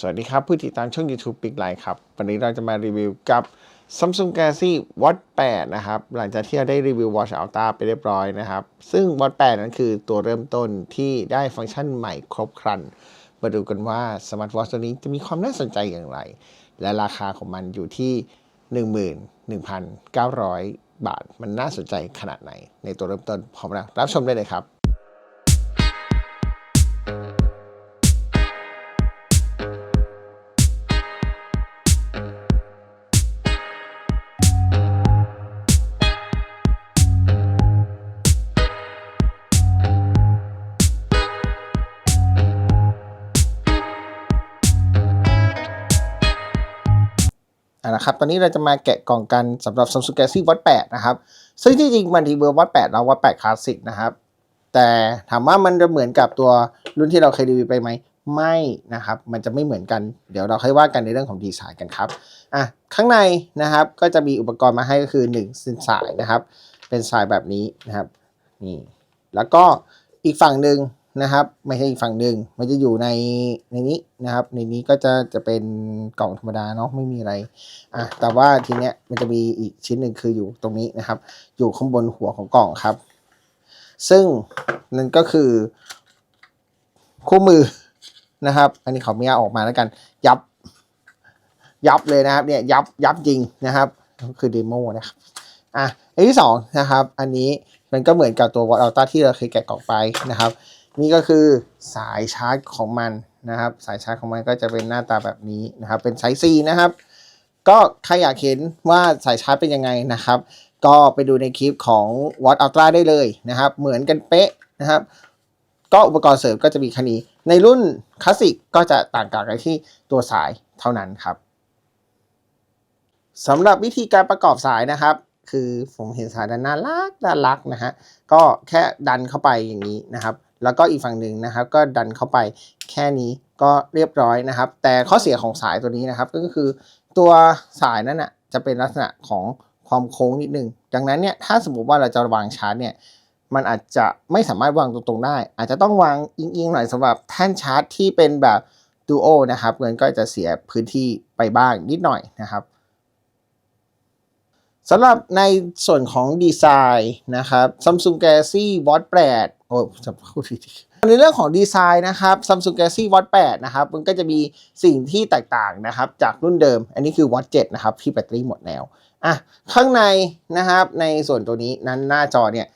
สวัสดีครับ ผู้ติดตามช่อง YouTube Big Line ครับ วันนี้เราจะมารีวิวกับ Samsung Galaxy Watch 8 นะครับ หลังจากที่เราได้รีวิว Watch Ultra ไปเรียบร้อยนะครับ ซึ่ง Watch 8 นั้นคือตัวเริ่มต้นที่ได้ฟังก์ชันใหม่ครบครัน มาดูกันว่าสมาร์ทวอทตัวนี้จะมีความน่าสนใจอย่างไร และราคาของมันอยู่ที่ 11,900 บาท มันน่าสนใจขนาดไหน ในตัวเริ่มต้นพร้อมแล้วรับชมได้เลยครับ นะครับ ตอนนี้เราจะมาแกะกล่องกันสำหรับ Samsung Galaxy Watch 8 นะครับ ซึ่งที่จริงมันทีเบอร์ Watch 8 แล้ว Watch 8 Classic นะครับ แต่ถามว่ามันจะเหมือนกับตัวรุ่นที่เราเคยรีวิวไปไหม ไม่นะครับ มันจะไม่เหมือนกัน เดี๋ยวเราค่อยว่ากันในเรื่องของดีไซน์กันครับ อะ ข้างในนะครับ ก็จะมีอุปกรณ์มาให้ก็คือ1สินสายนะครับ เป็นสายแบบนี้นะครับ นี่ แล้วก็อีกฝั่งหนึ่ง นะครับ ไม่ใช่อีกฝั่งหนึ่งมันจะอยู่ในในนี้นะครับ ในนี้ก็จะจะเป็นกล่องธรรมดาเนาะไม่มีอะไรอะแต่ว่าทีเนี้ยมันจะมีอีกชิ้นหนึ่งคืออยู่ตรงนี้นะครับ อยู่ข้างบนหัวของกล่องครับ ซึ่งนั่นก็คือคู่มือนะครับ อันนี้เขาไม่เอาออกมาแล้วกัน ยับ ยับเลยนะครับ เนี่ยยับยับจริงนะครับก็คือเดโมนะครับอะอันที่สองนะครับ อันนี้มันก็เหมือนกับตัว Watch Ultra ที่เราเคยแกะกล่องไปนะครับ นี่ก็คือสายชาร์จของมันนะครับ สายชาร์จของมันก็จะเป็นหน้าตาแบบนี้นะครับ เป็นไซส์ C นะครับ ก็ใครอยากเห็นว่าสายชาร์จเป็นยังไงนะครับ ก็ไปดูในคลิปของ Watch Ultra ได้เลยนะครับ เหมือนกันเป๊ะนะครับ ก็อุปกรณ์เสริมก็จะมีแค่นี้ ในรุ่นคลาสสิกก็จะต่างกันที่ตัวสายเท่านั้นครับสำหรับวิธีการประกอบสายนะครับ คือผมเห็นสายด้านน่ารักน่ารักนะฮะก็แค่ดันเข้าไปอย่างนี้นะครับ แล้วก็อีกฝั่งหนึ่งนะครับ ก็ดันเข้าไปแค่นี้ก็เรียบร้อยนะครับ แต่ข้อเสียของสายตัวนี้นะครับก็คือตัวสายนั้นอะจะเป็นลักษณะของความโค้งนิดนึง ดังนั้นเนี่ยถ้าสมมติว่าเราจะวางชาร์จเนี่ยมันอาจจะไม่สามารถวางตรงๆได้ อาจจะต้องวางอิงๆหน่อยสำหรับแท่นชาร์จที่เป็นแบบดูโอนะครับเงินก็จะเสียพื้นที่ไปบ้างนิดหน่อยนะครับสำหรับในส่วนของดีไซน์นะครับ Samsung Galaxy Watch 8 โอ้จะพูดผิดในเรื่องของดีไซน์นะครับ Samsung Galaxy Watch 8นะครับ มันก็จะมีสิ่งที่แตกต่างนะครับ จากรุ่นเดิม อันนี้คือ Watch 7นะครับ ที่แบตเตอรี่หมดแล้วอะข้างในนะครับ ในส่วนตัวนี้นั้นหน้าจอเนี่ย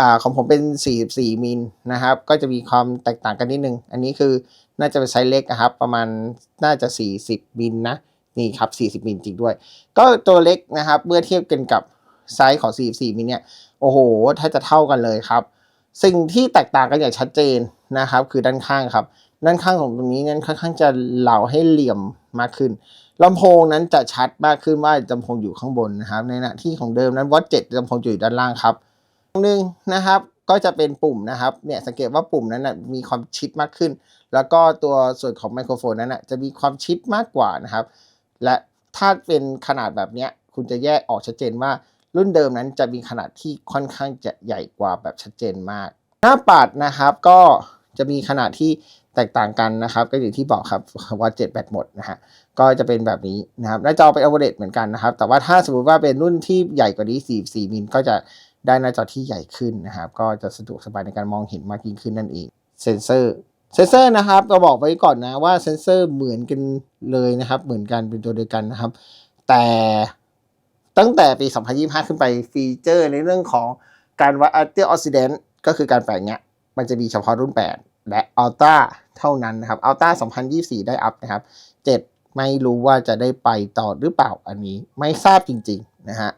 อของผมเป็น 44 มิลนะครับ ก็จะมีความแตกต่างกันนิดนึง อันนี้คือน่าจะเป็นไซส์เล็กนะครับ ประมาณน่าจะ 40 มิลนะ นี่ครับ 40 มิลจริงด้วย ก็ตัวเล็กนะครับ เมื่อเทียบกันกับไซส์ของ 44 มิลเนี่ย โอ้โห ถ้าจะเท่ากันเลยครับ สิ่งที่แตกต่างกันอย่างชัดเจนนะครับคือด้านข้างครับ ด้านข้างของตรงนี้นั้นค่อนข้างจะเหลาให้เหลี่ยมมากขึ้นลำโพงนั้นจะชัดมากขึ้นว่าลำโพงอยู่ข้างบนนะครับ ในขณะที่ของเดิมนั้นวอตเจ็ดลำโพงอยู่ด้านล่างครับหนึ่งนะครับก็จะเป็นปุ่มนะครับเนี่ยสังเกตว่าปุ่มนั้นนะมีความชิดมากขึ้น แล้วก็ตัวส่วนของไมโครโฟนนั้นนะจะมีความชิดมากกว่านะครับ และถ้าเป็นขนาดแบบนี้คุณจะแยกออกชัดเจนว่า รุ่นเดิมนั้นจะมีขนาดที่ค่อนข้างจะใหญ่กว่าแบบชัดเจนมาก หน้าปัดนะครับก็จะมีขนาดที่แตกต่างกันนะครับ ก็อย่างที่บอกครับว่า7แบตหมดนะฮะก็จะเป็นแบบนี้นะครับหน้าจอเป็น AMOLED เหมือนกันนะครับ แต่ว่าถ้าสมมติว่าเป็นรุ่นที่ใหญ่กว่านี้ 44มิลก็จะได้หน้าจอที่ใหญ่ขึ้นนะครับ ก็จะสะดวกสบายในการมองเห็นมากยิ่งขึ้นนั่นเองเซนเซอร์เซนเซอร์นะครับเราบอกไว้ก่อนนะว่าเซนเซอร์เหมือนกันเลยนะครับ เหมือนกันเป็นตัวเดียวกันนะครับ แต่ ตั้งแต่ปี 2025 ขึ้นไปฟีเจอร์ในเรื่องของการวัด a n t i o x i d a n t ก็คือการแปลงเนี้ยมันจะมีเฉพาะรุ่น 8 และ Ultra เท่านั้นนะครับ Ultra 2024 ได้อัพนะครับ 7 ไม่รู้ว่าจะได้ไปต่อหรือเปล่าอันนี้ไม่ทราบจริง ๆ นะฮะ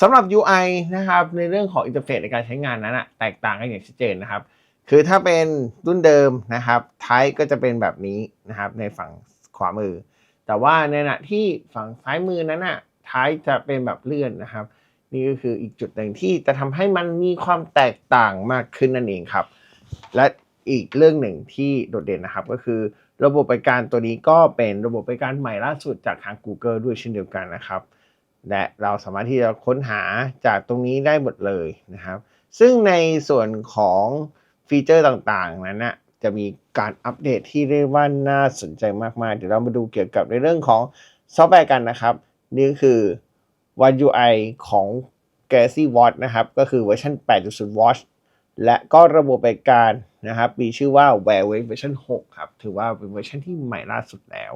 สำหรับ UI นะครับในเรื่องของอินเทอร์เฟซในการใช้งานนั้นอะแตกต่างกันอย่างชัดเจนนะครับ คือถ้าเป็นรุ่นเดิมนะครับไทป์ก็จะเป็นแบบนี้นะครับในฝั่งขวามือ แต่ว่าในขณะที่ฝั่งซ้ายมือนั้นอะท้ายจะเป็นแบบเลื่อนนะครับ นี่ก็คืออีกจุดหนึ่งที่จะทำให้มันมีความแตกต่างมากขึ้นนั่นเองครับ และอีกเรื่องหนึ่งที่โดดเด่นนะครับก็คือระบบบริการตัวนี้ก็เป็นระบบบริการใหม่ล่าสุดจากทาง Google ด้วยเช่นเดียวกันนะครับ และเราสามารถที่จะค้นหาจากตรงนี้ได้หมดเลยนะครับ ซึ่งในส่วนของฟีเจอร์ต่างๆนั้นนะ จะมีการอัปเดตที่เรียกว่าน่าสนใจมากๆ เดี๋ยวเรามาดูเกี่ยวกับในเรื่องของซอฟต์แวร์กันนะครับ นี่ก็คือ One UI ของ Galaxy Watch นะครับ ก็คือเวอร์ชัน8.0 Watch และก็ระบบบริการนะครับ มีชื่อว่า Wear OS เวอร์ชัน6ครับ ถือว่าเป็นเวอร์ชันที่ใหม่ล่าสุดแล้ว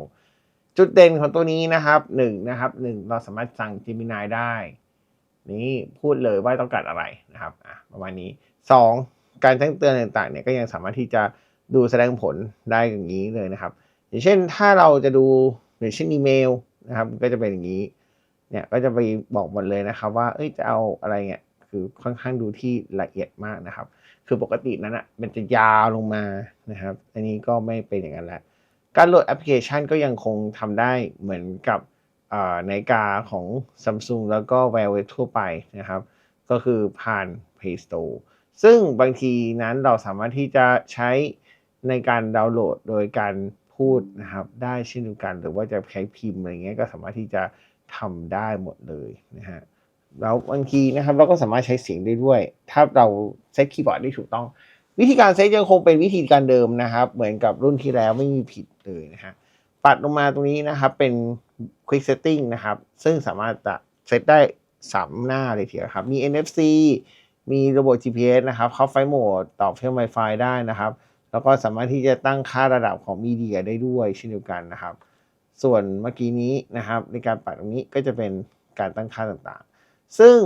จุดเด่นของตัวนี้นะครับหนึ่งนะครับหนึ่งเราสามารถสั่ง Gemini ได้ นี่พูดเลยว่าต้องการอะไรนะครับ ประมาณนี้สองการแจ้งเตือนต่างๆเนี่ยก็ยังสามารถที่จะ ดูแสดงผลได้อย่างนี้เลยนะครับ อย่างเช่นถ้าเราจะดูอย่างเช่นอีเมลนะครับก็จะเป็นอย่างนี้เนี่ยก็จะไปบอกหมดเลยนะครับว่าเอ้ยจะเอาอะไรเนี่ยคือค่อนข้างดูที่ละเอียดมากนะครับ คือปกตินั้นอะมันจะยาวลงมานะครับ อันนี้ก็ไม่เป็นอย่างนั้นแล้วการโหลดแอปพลิเคชันก็ยังคงทำได้เหมือนกับนาฬิกาของ Samsung แล้วก็ Wear OS ทั่วไปนะครับ ก็คือผ่าน Play Store ซึ่งบางทีนั้นเราสามารถที่จะใช้ ในการดาวน์โหลดโดยการพูดนะครับ ได้เช่นเดียวกัน หรือว่าจะใช้พิมพ์อะไรเงี้ยก็สามารถที่จะทำได้หมดเลยนะฮะแล้วบางทีนะครับเราก็สามารถใช้เสียงได้ด้วย ถ้าเราเซตคีย์บอร์ดได้ถูกต้อง วิธีการเซตยังคงเป็นวิธีการเดิมนะครับ เหมือนกับรุ่นที่แล้วไม่มีผิดเลยนะฮะปัดลงมาตรงนี้นะครับเป็น Quick Setting นะครับ ซึ่งสามารถจะเซตได้3หน้าเลยทีเดียวครับ มี NFC มีระบบ GPS นะครับเข้าไฟโหมด ต่อเชื่อม Wi-Fi ได้นะครับ แล้วก็สามารถที่จะตั้งค่าระดับของมีเดียได้ด้วยเช่นเดียวกันนะครับ ส่วนเมื่อกี้นี้นะครับในการปัดตรงนี้ก็จะเป็นการตั้งค่าต่างๆ ซึ่ง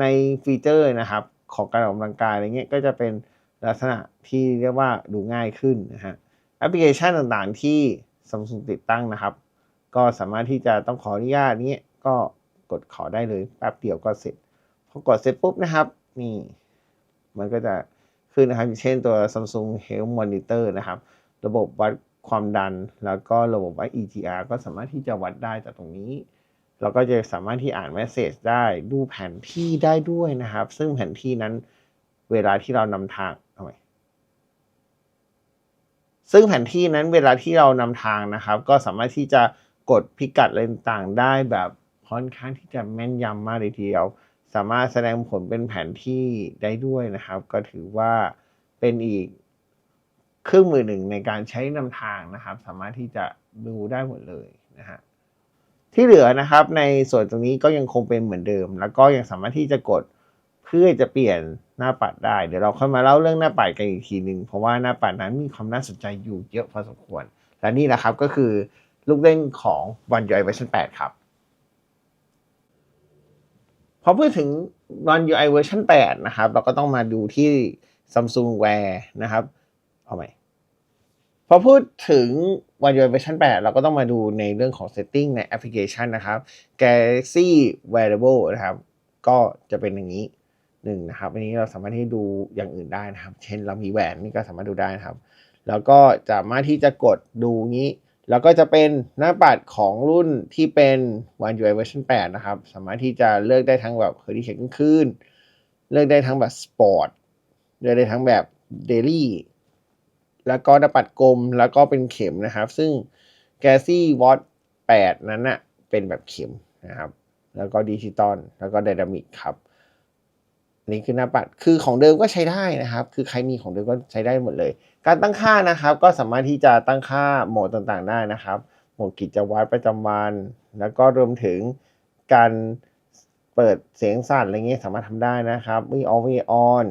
ในฟีเจอร์นะครับของการออกกำลังกายอะไรเงี้ยก็จะเป็นลักษณะที่เรียกว่าดูง่ายขึ้นนะฮะแอปพลิเคชันต่างๆที่ Samsung ติดตั้งนะครับ ก็สามารถที่จะต้องขออนุญาตนี้ก็กดขอได้เลยแป๊บเดียวก็เสร็จพอกดเสร็จปุ๊บนะครับ นี่ มันก็จะ ขึ้นนะครับอย่างเช่นตัว Samsung Health Monitor นะครับ ระบบวัดความดัน แล้วก็ระบบวัด EGR ก็สามารถที่จะวัดได้จากตรงนี้เราก็จะสามารถที่อ่านเมสเซจได้ดูแผนที่ได้ด้วยนะครับ ซึ่งแผนที่นั้นเวลาที่เรานำทางเอาไว้ซึ่งแผนที่นั้นเวลาที่เรานำทางนะครับ ก็สามารถที่จะกดพิกัดอะไรต่างได้แบบค่อนข้างที่จะแม่นยำมากเลยทีเดียว สามารถแสดงผลเป็นแผนที่ได้ด้วยนะครับ ก็ถือว่าเป็นอีกเครื่องมือหนึ่งในการใช้นำทางนะครับ สามารถที่จะดูได้หมดเลยนะฮะที่เหลือนะครับในส่วนตรงนี้ก็ยังคงเป็นเหมือนเดิม แล้วก็ยังสามารถที่จะกดเพื่อจะเปลี่ยนหน้าปัดได้ เดี๋ยวเราค่อยมาเล่าเรื่องหน้าปัดกันอีกทีหนึ่งเพราะว่าหน้าปัดนั้นมีความน่าสนใจอยู่เยอะพอสมควร และนี่นะครับก็คือลูกเล่นของ One UI version 8 ครับ พอพูดถึง One UI version 8 นะครับ เราก็ต้องมาดูที่ Samsung Wear นะครับ เอาไหมพอพูดถึง One UI version 8 เราก็ต้องมาดูในเรื่องของ setting ในแอปพลิเคชันนะครับ Galaxy Wearable นะครับ ก็จะเป็นอย่างนี้หนึ่งนะครับอันนี้เราสามารถที่ดูอย่างอื่นได้นะครับ เช่นเรามีแหวนนี่ก็สามารถดูได้นะครับ แล้วก็สามารถที่จะกดดูนี้ แล้วก็จะเป็นหน้าปัดของรุ่นที่เป็น One UI version 8 นะครับ สามารถที่จะเลือกได้ทั้งแบบเคอร์ดิเช็คกลางคืนเลือกได้ทั้งแบบสปอร์ต เลือกได้ทั้งแบบเดลี่ แล้วก็หน้าปัดกลม แล้วก็เป็นเข็มนะครับ ซึ่ง Galaxy Watch 8นั้นนะ่ะเป็นแบบเข็มนะครับ แล้วก็ดิจิตอล แล้วก็ไดนามิกครับ นี่คือหน้าปัดคือของเดิมก็ใช้ได้นะครับ คือใครมีของเดิมก็ใช้ได้หมดเลย การตั้งค่านะครับ ก็สามารถที่จะตั้งค่าโหมดต่างๆได้นะครับ โหมดกิจวัตรประจำวัน แล้วก็รวมถึงการเปิดเสียงสั่นอะไรเงี้ยสามารถทำได้นะครับมีออฟมีออน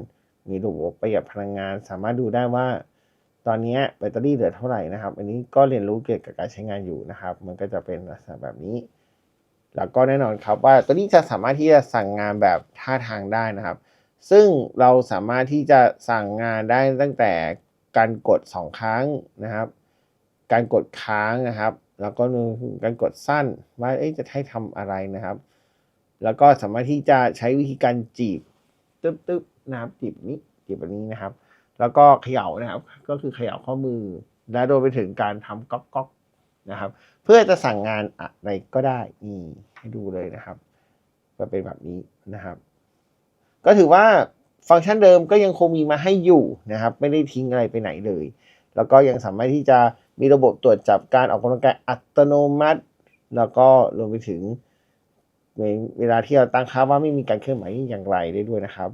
มีระบบประหยัดพลังงาน สามารถดูได้ว่า ตอนนี้แบตเตอรี่เหลือเท่าไหร่นะครับ อันนี้ก็เรียนรู้เกี่ยวกับการใช้งานอยู่นะครับ มันก็จะเป็นลักษณะแบบนี้แล้วก็แน่นอนครับว่าตัวนี้จะสามารถที่จะสั่งงานแบบท่าทางได้นะครับ ซึ่งเราสามารถที่จะสั่งงานได้ตั้งแต่การกด 2 ครั้งนะครับ การกดค้างนะครับ แล้วก็การกดสั้นว่าจะให้ทำอะไรนะครับ แล้วก็สามารถที่จะใช้วิธีการจีบตึ๊บตึ๊บนะครับจีบนี้จีบแบบนี้นะครับ แล้วก็เขย่านะครับ ก็คือเขย่าข้อมือ และโดยไปถึงการทำก๊อกก๊อกนะครับ เพื่อจะสั่งงานอะไรก็ได้นี่ให้ดูเลยนะครับ ก็เป็นแบบนี้นะครับ ก็ถือว่าฟังก์ชันเดิมก็ยังคงมีมาให้อยู่นะครับ ไม่ได้ทิ้งอะไรไปไหนเลย แล้วก็ยังสามารถที่จะมีระบบตรวจจับการออกกำลังกายอัตโนมัติ แล้วก็รวมไปถึงเวลาที่เราตั้งค่าว่าไม่มีการเคลื่อนไหวอย่างไรได้ด้วยนะครับ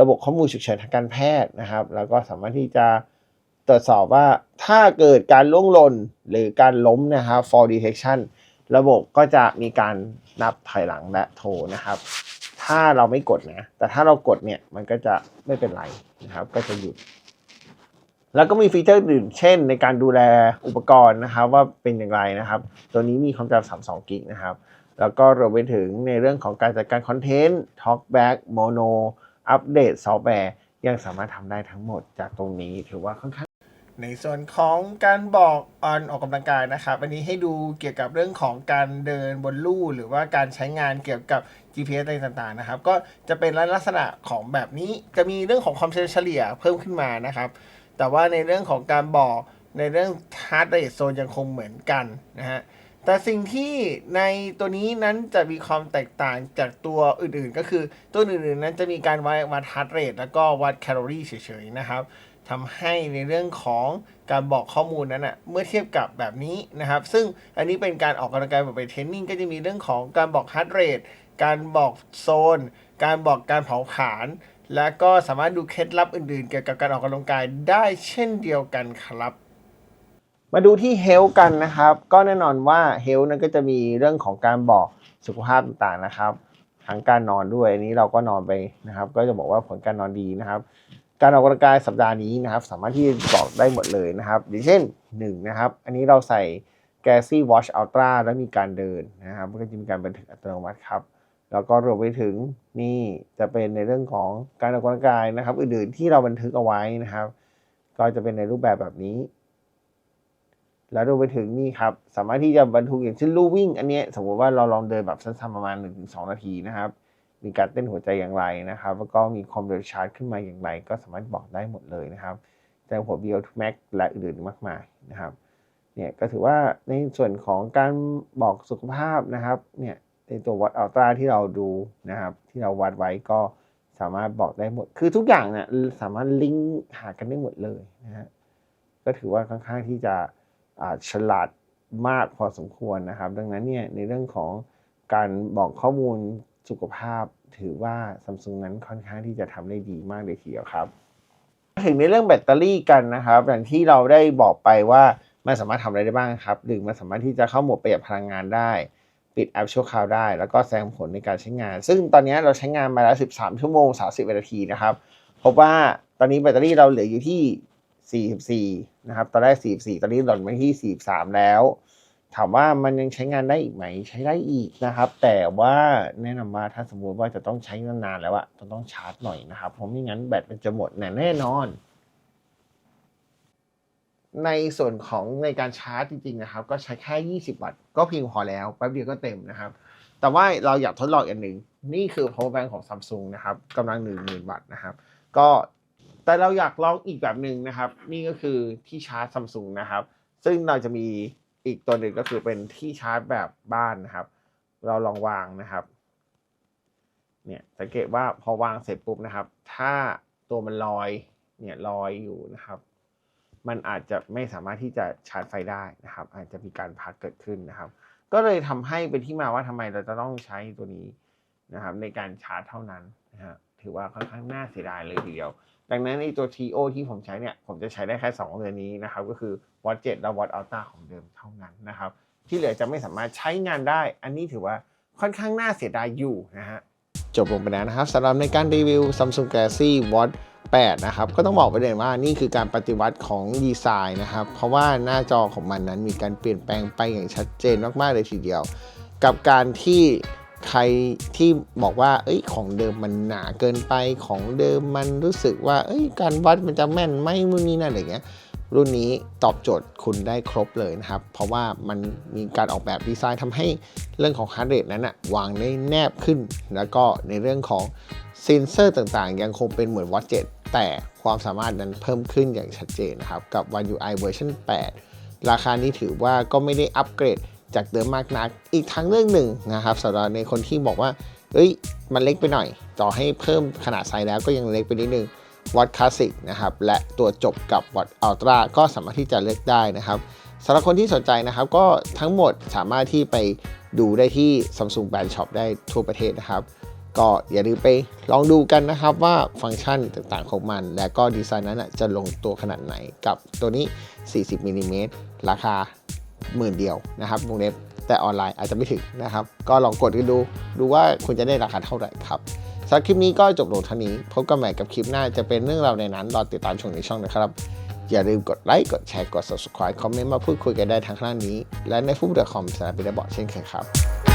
ระบบข้อมูลฉุกเฉินทางการแพทย์นะครับ แล้วก็สามารถที่จะตรวจสอบว่าถ้าเกิดการล่วงหล่นหรือการล้มนะครับ fall detection ระบบก็จะมีการนับถอยหลังและโทรนะครับ ถ้าเราไม่กดนะ แต่ถ้าเรากดเนี่ยมันก็จะไม่เป็นไรนะครับ ก็จะหยุด แล้วก็มีฟีเจอร์อื่น เช่น ในการดูแลอุปกรณ์นะครับ ว่าเป็นอย่างไรนะครับ ตัวนี้มีความจำ32กิกนะครับ แล้วก็รวมไปถึงในเรื่องของการจัดการคอนเทนต์ Talkback Mono อัปเดตซอฟต์แวร์ยังสามารถทำได้ทั้งหมดจากตรงนี้ถือว่าค่อนข้าง ในส่วนของการบอกออนออกกำลังกายนะครับอันนี้ให้ดูเกี่ยวกับเรื่องของการเดินบนลู่หรือว่าการใช้งานเกี่ยวกับ GPS อะไรต่างๆนะครับ ก็จะเป็นลักษณะของแบบนี้จะมีเรื่องของความเฉลี่ยเพิ่มขึ้นมานะครับ แต่ว่าในเรื่องของการบอกในเรื่อง heart rate zone ยังคงเหมือนกันนะฮะแต่สิ่งที่ในตัวนี้นั้นจะมีความแตกต่างจากตัวอื่นๆ ก็คือตัวอื่นๆนั้นจะมีการวัดวัด heart rate แล้วก็วัดแคลอรี่เฉยๆนะครับ ทำให้ในเรื่องของการบอกข้อมูลนั้นอะเมื่อเทียบกับแบบนี้นะครับ ซึ่งอันนี้เป็นการออกกำลังกายแบบไปเทรนนิ่งก็จะมีเรื่องของการบอก heart rate การบอกโซน การบอกการเผาผลาญและก็สามารถดูเคล็ดลับอื่นๆ เกี่ยวกับการออกกำลังกายได้เช่นเดียวกันครับ มาดูที่เฮลกันนะครับ ก็แน่นอนว่าเฮลนั้นก็จะมีเรื่องของการบอกสุขภาพต่างๆนะครับทั้งการนอนด้วยอันนี้เราก็นอนไปนะครับ ก็จะบอกว่าผลการนอนดีนะครับ การออกกำลังกายสัปดาห์นี้นะครับ สามารถที่จะบอกได้หมดเลยนะครับ อย่างเช่น1นะครับ อันนี้เราใส่ g a l a x y Watch Ultra แล้วมีการเดินนะครับมันก็จะมีการบันทึกอัตโนมัติครับ แล้วก็รวมไปถึงนี่จะเป็นในเรื่องของการออกกำลังกายนะครับ อื่นๆที่เราบันทึกเอาไว้นะครับ ก็จะเป็นในรูปแบบแบบนี้ แล้วรวมไปถึงนี่ครับ สามารถที่จะบรรทุกอย่างเช่นลู่วิ่ง อันนี้สมมติว่าเราลองเดินแบบสั้นๆประมาณ1-2นาทีนะครับ มีการเต้นหัวใจอย่างไรนะครับแล้วก็มีความเร็วชาร์จขึ้นมาอย่างไร ก็สามารถบอกได้หมดเลยนะครับแต่หัว BO2 Max และอื่นๆมากมายนะครับเนี่ยก็ถือว่าในส่วนของการบอกสุขภาพนะครับเนี่ยในตัววัดอัลตราที่เราดูนะครับที่เราวัดไว้ก็สามารถบอกได้หมด คือทุกอย่างเนี่ยสามารถลิงก์หากันได้หมดเลยนะฮะก็ถือว่าค่อนข้างที่จะฉลาดมากพอสมควรนะครับ ดังนั้นเนี่ยในเรื่องของการบอกข้อมูล สุขภาพถือว่าซัมซุงนั้นค่อนข้างที่จะทำได้ดีมากเลยทีเดียวครับ ถึงในเรื่องแบตเตอรี่กันนะครับอย่างที่เราได้บอกไปว่ามันสามารถทำอะไรได้บ้างครับหนึ่งมันสามารถที่จะเข้าโหมดประหยัดพลังงานได้ ปิดแอปชั่วคราวได้ แล้วก็แสดงผลในการใช้งาน ซึ่งตอนนี้เราใช้งานมาแล้ว 13 ชั่วโมง 30 นาทีนะครับพบว่าตอนนี้แบตเตอรี่เราเหลืออยู่ที่ 44 นะครับ ตอนแรก 44 ตอนนี้หล่นมาที่ 43 แล้ว ถามว่ามันยังใช้งานได้อีกไหม ใช้ได้อีกนะครับ แต่ว่าแนะนำว่าถ้าสมมติว่าจะต้องใช้นานๆแล้วอะจะต้องชาร์จหน่อยนะครับ เพราะไม่งั้นแบตมันจะหมดแน่นอน ในส่วนของในการชาร์จจริงๆนะครับ ก็ใช้แค่ 20 วัตต์ก็เพียงพอแล้วแป๊บเดียวก็เต็มนะครับ แต่ว่าเราอยากทดลองอันหนึ่งนี่คือ power bank ของ Samsung นะครับกำลัง 10,000 วัตต์นะครับ ก็แต่เราอยากลองอีกแบบหนึ่งนะครับ นี่ก็คือที่ชาร์จ Samsung นะครับ ซึ่งเราจะมี อีกตัวหนึ่งก็คือเป็นที่ชาร์จแบบบ้านนะครับ เราลองวางนะครับเนี่ยสังเกตว่าพอวางเสร็จปุ๊บนะครับ ถ้าตัวมันลอยเนี่ยลอยอยู่นะครับ มันอาจจะไม่สามารถที่จะชาร์จไฟได้นะครับ อาจจะมีการพักเกิดขึ้นนะครับ ก็เลยทำให้เป็นที่มาว่าทำไมเราจะต้องใช้ตัวนี้นะครับ ในการชาร์จเท่านั้นนะฮะ ถือว่าค่อนข้างน่าเสียดายเลยทีเดียว ดังนั้นในตัว TO ที่ผมใช้เนี่ยผมจะใช้ได้แค่2เรือนนี้นะครับก็คือ Watch 7และ Watch Ultra ของเดิมเท่านั้นนะครับที่เหลือจะไม่สามารถใช้งานได้ อันนี้ถือว่าค่อนข้างน่าเสียดายอยู่นะฮะจบลงไปแล้วนะครับสำหรับในการรีวิว Samsung Galaxy Watch 8 นะครับ ก็ต้องบอกไปเลยว่านี่คือการปฏิวัติของดีไซน์นะครับ เพราะว่าหน้าจอของมันนั้นมีการเปลี่ยนแปลงไปอย่างชัดเจนมาก ๆ เลยทีเดียว กับการที่ ใครที่บอกว่า เอ้ย ของเดิมมันหนาเกินไป ของเดิมมันรู้สึกว่า เอ้ย การวัดมันจะแม่นไหมนู่นนี่นั่นอะไรเงี้ย รุ่นนี้ตอบโจทย์คุณได้ครบเลยนะครับ เพราะว่ามันมีการออกแบบดีไซน์ทำให้เรื่องของ heart rate นั้นอะวางได้แนบขึ้น แล้วก็ในเรื่องของเซนเซอร์ต่างๆ ยังคงเป็นเหมือน Watch 7แต่ความสามารถนั้นเพิ่มขึ้นอย่างชัดเจนนะครับ กับ One UI เวอร์ชัน8 ราคานี้ถือว่าก็ไม่ได้อัปเกรด จากเดิมมากนัก อีกทั้งเรื่องหนึ่งนะครับสำหรับในคนที่บอกว่า เอ้ย มันเล็กไปหน่อย ต่อให้เพิ่มขนาดไซส์แล้วก็ยังเล็กไปนิดนึงวัดคลาสสิกนะครับ และตัวจบกับวัดอัลตร้าก็สามารถที่จะเลือกได้นะครับสำหรับคนที่สนใจนะครับ ก็ทั้งหมดสามารถที่ไปดูได้ที่ Samsung Brand Shop ได้ทั่วประเทศนะครับ ก็อย่าลืมไปลองดูกันนะครับว่าฟังก์ชันต่างๆของมัน และก็ดีไซน์นั้นจะลงตัวขนาดไหนกับตัวนี้ 40มิลลิเมตรราคา หมื่นเดียวนะครับวงเล็บแต่ออนไลน์อาจจะไม่ถึงนะครับ ก็ลองกดกันดูดูว่าคุณจะได้ราคาเท่าไหร่ครับสำหรับคลิปนี้ก็จบลงเท่านี้พบกันใหม่กับคลิปหน้าจะเป็นเรื่องราวในนั้นรอติดตามชมในช่องนะครับ อย่าลืมกดไลค์กดแชร์กด subscribe คอมเมนต์มาพูดคุยกันได้ทางข้างล่างนี้ และในฟู้ดคอมสารบิดบอร์ดเช่นเคยครับ